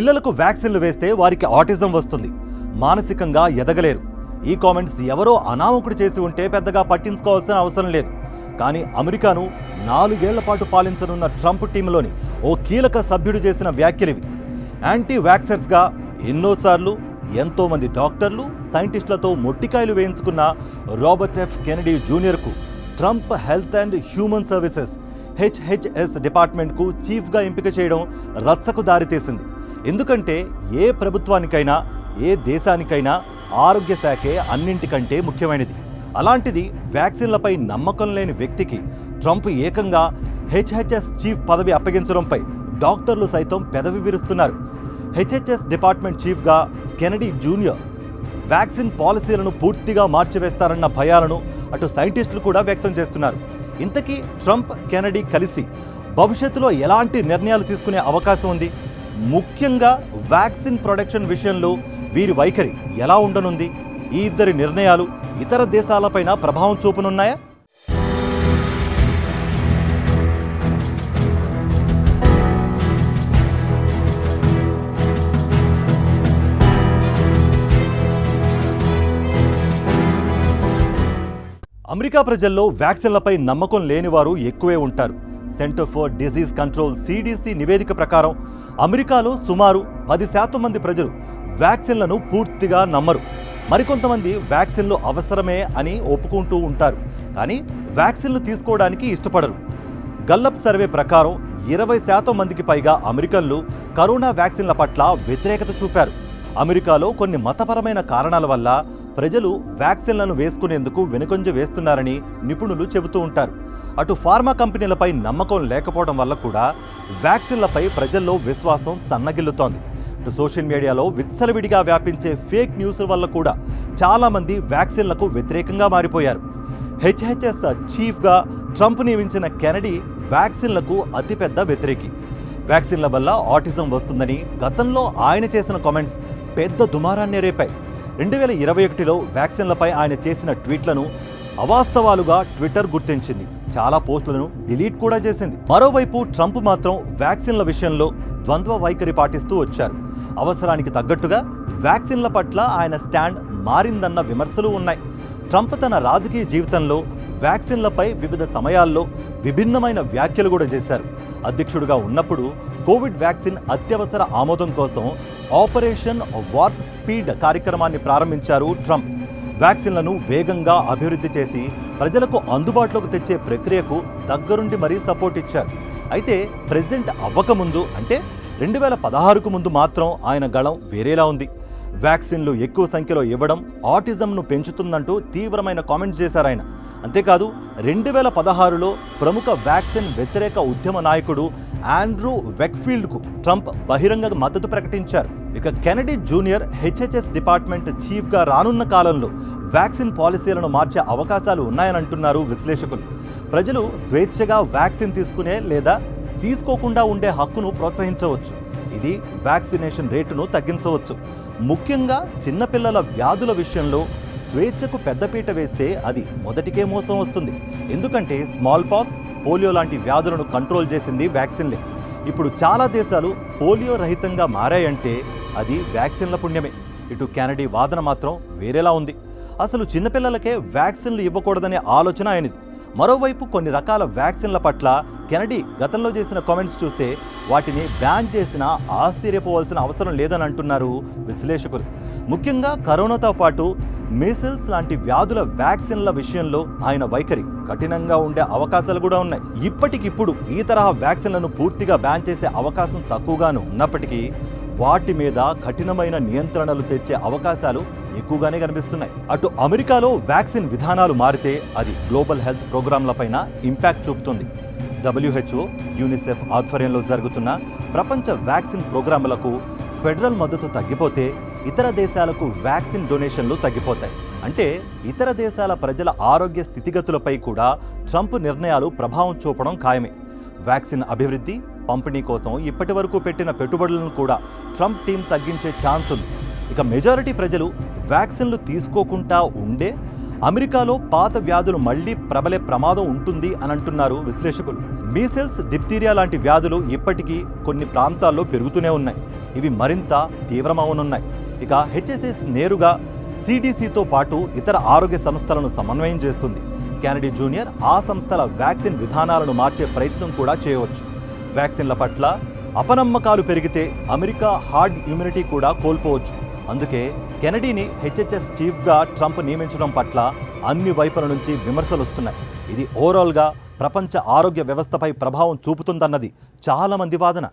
పిల్లలకు వ్యాక్సిన్లు వేస్తే వారికి ఆటిజం వస్తుంది. మానసికంగా ఎదగలేరు. ఈ కామెంట్స్ ఎవరో అనామకుడు చేసి ఉంటే పెద్దగా పట్టించుకోవాల్సిన అవసరం లేదు. కానీ అమెరికాను నాలుగేళ్ళ పాటు పాలించనున్న ట్రంప్ టీంలోని ఓ కీలక సభ్యుడు చేసిన వ్యాఖ్యలివి యాంటీ వ్యాక్సర్స్గా ఎన్నోసార్లు ఎంతోమంది డాక్టర్లు సైంటిస్టులతో మొట్టికాయలు వేయించుకున్న Robert F Kennedy జూనియర్కు Trump health and human services HHS డిపార్ట్మెంట్కు చీఫ్గా ఎంపిక చేయడం రచ్చకు దారితీసింది. ఎందుకంటే ఏ ప్రభుత్వానికైనా ఏ దేశానికైనా ఆరోగ్య శాఖే అన్నింటికంటే ముఖ్యమైనది. అలాంటిది వ్యాక్సిన్లపై నమ్మకం లేని వ్యక్తికి ట్రంప్ ఏకంగా హెచ్హెచ్ఎస్ చీఫ్ పదవి అప్పగించడంపై డాక్టర్లు సైతం పెదవి విరుస్తున్నారు. హెచ్హెచ్ఎస్ డిపార్ట్మెంట్ చీఫ్గా కెనడీ జూనియర్ వ్యాక్సిన్ పాలసీలను పూర్తిగా మార్చివేస్తారన్న భయాలను అటు సైంటిస్టులు కూడా వ్యక్తం చేస్తున్నారు. ఇంతకీ ట్రంప్ కెనడీ కలిసి భవిష్యత్తులో ఎలాంటి నిర్ణయాలు తీసుకునే అవకాశం ఉంది? ముఖ్యంగా వ్యాక్సిన్ ప్రొడక్షన్ విషయంలో వీరి వైఖరి ఎలా ఉండనుంది? ఈ ఇద్దరి నిర్ణయాలు ఇతర దేశాలపైన ప్రభావం చూపనున్నాయా? అమెరికా ప్రజల్లో వ్యాక్సిన్లపై నమ్మకం లేనివారు ఎక్కువే ఉంటారు. Centre for disease control CDC నివేదిక ప్రకారం అమెరికాలో సుమారు పది శాతం మంది ప్రజలు వ్యాక్సిన్లను పూర్తిగా నమ్మరు. మరికొంతమంది వ్యాక్సిన్లు అవసరమే అని ఒప్పుకుంటూ ఉంటారు. కానీ వ్యాక్సిన్లు తీసుకోవడానికి ఇష్టపడరు. గల్లప్ సర్వే ప్రకారం ఇరవై శాతం మందికి పైగా అమెరికన్లు కరోనా వ్యాక్సిన్ల పట్ల వ్యతిరేకత చూపారు. అమెరికాలో కొన్ని మతపరమైన కారణాల వల్ల ప్రజలు వ్యాక్సిన్లను వేసుకునేందుకు వెనుకొంజ వేస్తున్నారని నిపుణులు చెబుతూ ఉంటారు. అటు ఫార్మా కంపెనీలపై నమ్మకం లేకపోవడం వల్ల కూడా వ్యాక్సిన్లపై ప్రజల్లో విశ్వాసం సన్నగిల్లుతోంది. ఇటు సోషల్ మీడియాలో విత్సలవిడిగా వ్యాపించే ఫేక్ న్యూస్ వల్ల కూడా చాలామంది వ్యాక్సిన్లకు వ్యతిరేకంగా మారిపోయారు. హెచ్హెచ్ఎస్ చీఫ్గా ట్రంప్ నియమించిన కెనడీ వ్యాక్సిన్లకు అతిపెద్ద వ్యతిరేకి. వ్యాక్సిన్ల వల్ల ఆటిజం వస్తుందని గతంలో ఆయన చేసిన కామెంట్స్ పెద్ద దుమారాన్ని రేపాయి. రెండు వేల ఇరవై ఒకటిలో వ్యాక్సిన్లపై ఆయన చేసిన ట్వీట్లను అవాస్తవాలుగా ట్విట్టర్ గుర్తించింది. చాలా పోస్టులను డిలీట్ కూడా చేసింది. మరోవైపు ట్రంప్ మాత్రం వ్యాక్సిన్ల విషయంలో ద్వంద్వ వైఖరి పాటిస్తూ వచ్చారు. అవసరానికి తగ్గట్టుగా వ్యాక్సిన్ల పట్ల ఆయన స్టాండ్ మారిందన్న విమర్శలు ఉన్నాయి. ట్రంప్ తన రాజకీయ జీవితంలో వ్యాక్సిన్లపై వివిధ సమయాల్లో విభిన్నమైన వ్యాఖ్యలు కూడా చేశారు. అధ్యక్షుడిగా ఉన్నప్పుడు కోవిడ్ వ్యాక్సిన్ అత్యవసర ఆమోదం కోసం ఆపరేషన్ వార్ప్ స్పీడ్ కార్యక్రమాన్ని ప్రారంభించారు ట్రంప్. వ్యాక్సిన్లను వేగంగా అభివృద్ధి చేసి ప్రజలకు అందుబాటులోకి తెచ్చే ప్రక్రియకు దగ్గరుండి మరీ సపోర్ట్ ఇచ్చారు. అయితే ప్రెసిడెంట్ అవ్వకముందు అంటే రెండు వేల పదహారుకు ముందు మాత్రం ఆయన గళం వేరేలా ఉంది. వ్యాక్సిన్లు ఎక్కువ సంఖ్యలో ఇవ్వడం ఆటిజంను పెంచుతుందంటూ తీవ్రమైన కామెంట్స్ చేశారు ఆయన. అంతేకాదు రెండు వేల పదహారులో ప్రముఖ వ్యాక్సిన్ వ్యతిరేక ఉద్యమ నాయకుడు ఆండ్రూ వెక్ఫీల్డ్కు ట్రంప్ బహిరంగ మద్దతు ప్రకటించారు. ఇక కెనడీ జూనియర్ హెచ్హెచ్ఎస్ డిపార్ట్మెంట్ చీఫ్గా రానున్న కాలంలో వ్యాక్సిన్ పాలసీలను మార్చే అవకాశాలు ఉన్నాయని అంటున్నారు విశ్లేషకులు. ప్రజలు స్వేచ్ఛగా వ్యాక్సిన్ తీసుకునే లేదా తీసుకోకుండా ఉండే హక్కును ప్రోత్సహించవచ్చు. ఇది వ్యాక్సినేషన్ రేటును తగ్గించవచ్చు. ముఖ్యంగా చిన్నపిల్లల వ్యాధుల విషయంలో స్వేచ్ఛకు పెద్దపీట వేస్తే అది మొదటికే మోసం వస్తుంది. ఎందుకంటే స్మాల్ పాక్స్ పోలియో లాంటి వ్యాధులను కంట్రోల్ చేసింది వ్యాక్సిన్లే. ఇప్పుడు చాలా దేశాలు పోలియో రహితంగా మారాయంటే అది వ్యాక్సిన్ల పుణ్యమే. ఇటు కెనడీ వాదన మాత్రం వేరేలా ఉంది. అసలు చిన్నపిల్లలకే వ్యాక్సిన్లు ఇవ్వకూడదనే ఆలోచన ఆయనది. మరోవైపు కొన్ని రకాల వ్యాక్సిన్ల పట్ల కెనడీ గతంలో చేసిన కామెంట్స్ చూస్తే వాటిని బ్యాన్ చేసినా ఆశ్చర్యపోవాల్సిన అవసరం లేదని అంటున్నారు విశ్లేషకులు. ముఖ్యంగా కరోనాతో పాటు మీసిల్స్ లాంటి వ్యాధుల వ్యాక్సిన్ల విషయంలో ఆయన వైఖరి కఠినంగా ఉండే అవకాశాలు కూడా ఉన్నాయి. ఇప్పటికిప్పుడు ఈ తరహా వ్యాక్సిన్లను పూర్తిగా బ్యాన్ చేసే అవకాశం తక్కువగాను ఉన్నప్పటికీ వాటి మీద కఠినమైన నియంత్రణలు తెచ్చే అవకాశాలు ఎక్కువగానే కనిపిస్తున్నాయి. అటు అమెరికాలో వ్యాక్సిన్ విధానాలు మారితే అది గ్లోబల్ హెల్త్ ప్రోగ్రాంలపైన ఇంపాక్ట్ చూపుతుంది. డబ్ల్యూహెచ్ఓ యూనిసెఫ్ ఆధ్వర్యంలో జరుగుతున్న ప్రపంచ వ్యాక్సిన్ ప్రోగ్రాంలకు ఫెడరల్ మద్దతు తగ్గిపోతే ఇతర దేశాలకు వ్యాక్సిన్ డొనేషన్లు తగ్గిపోతాయి. అంటే ఇతర దేశాల ప్రజల ఆరోగ్య స్థితిగతులపై కూడా ట్రంప్ నిర్ణయాలు ప్రభావం చూపడం ఖాయమే. వ్యాక్సిన్ అభివృద్ధి పంపిణీ కోసం ఇప్పటి వరకు పెట్టిన పెట్టుబడులను కూడా ట్రంప్ టీం తగ్గించే ఛాన్స్ ఉంది. ఇక మెజారిటీ ప్రజలు వ్యాక్సిన్లు తీసుకోకుండా ఉండే అమెరికాలో పాత వ్యాధులు మళ్ళీ ప్రబలే ప్రమాదం ఉంటుంది అని అంటున్నారు విశ్లేషకులు. మీసెల్స్ డిప్తీరియా లాంటి వ్యాధులు ఇప్పటికీ కొన్ని ప్రాంతాల్లో పెరుగుతూనే ఉన్నాయి. ఇవి మరింత తీవ్రమవనున్నాయి. ఇక హెచ్ఎస్ఎస్ నేరుగా సిడిసితో పాటు ఇతర ఆరోగ్య సంస్థలను సమన్వయం చేస్తుంది. కెనడీ జూనియర్ ఆ సంస్థల వ్యాక్సిన్ విధానాలను మార్చే ప్రయత్నం కూడా చేయవచ్చు. వ్యాక్సిన్ల పట్ల అపనమ్మకాలు పెరిగితే అమెరికా హార్డ్ ఇమ్యూనిటీ కూడా కోల్పోవచ్చు. అందుకే కెనడీని హెచ్హెచ్ఎస్ చీఫ్గా ట్రంప్ నియమించడం పట్ల అన్ని వైపుల నుంచి విమర్శలు వస్తున్నాయి. ఇది ఓవరాల్గా ప్రపంచ ఆరోగ్య వ్యవస్థపై ప్రభావం చూపుతుందన్నది చాలామంది వాదన.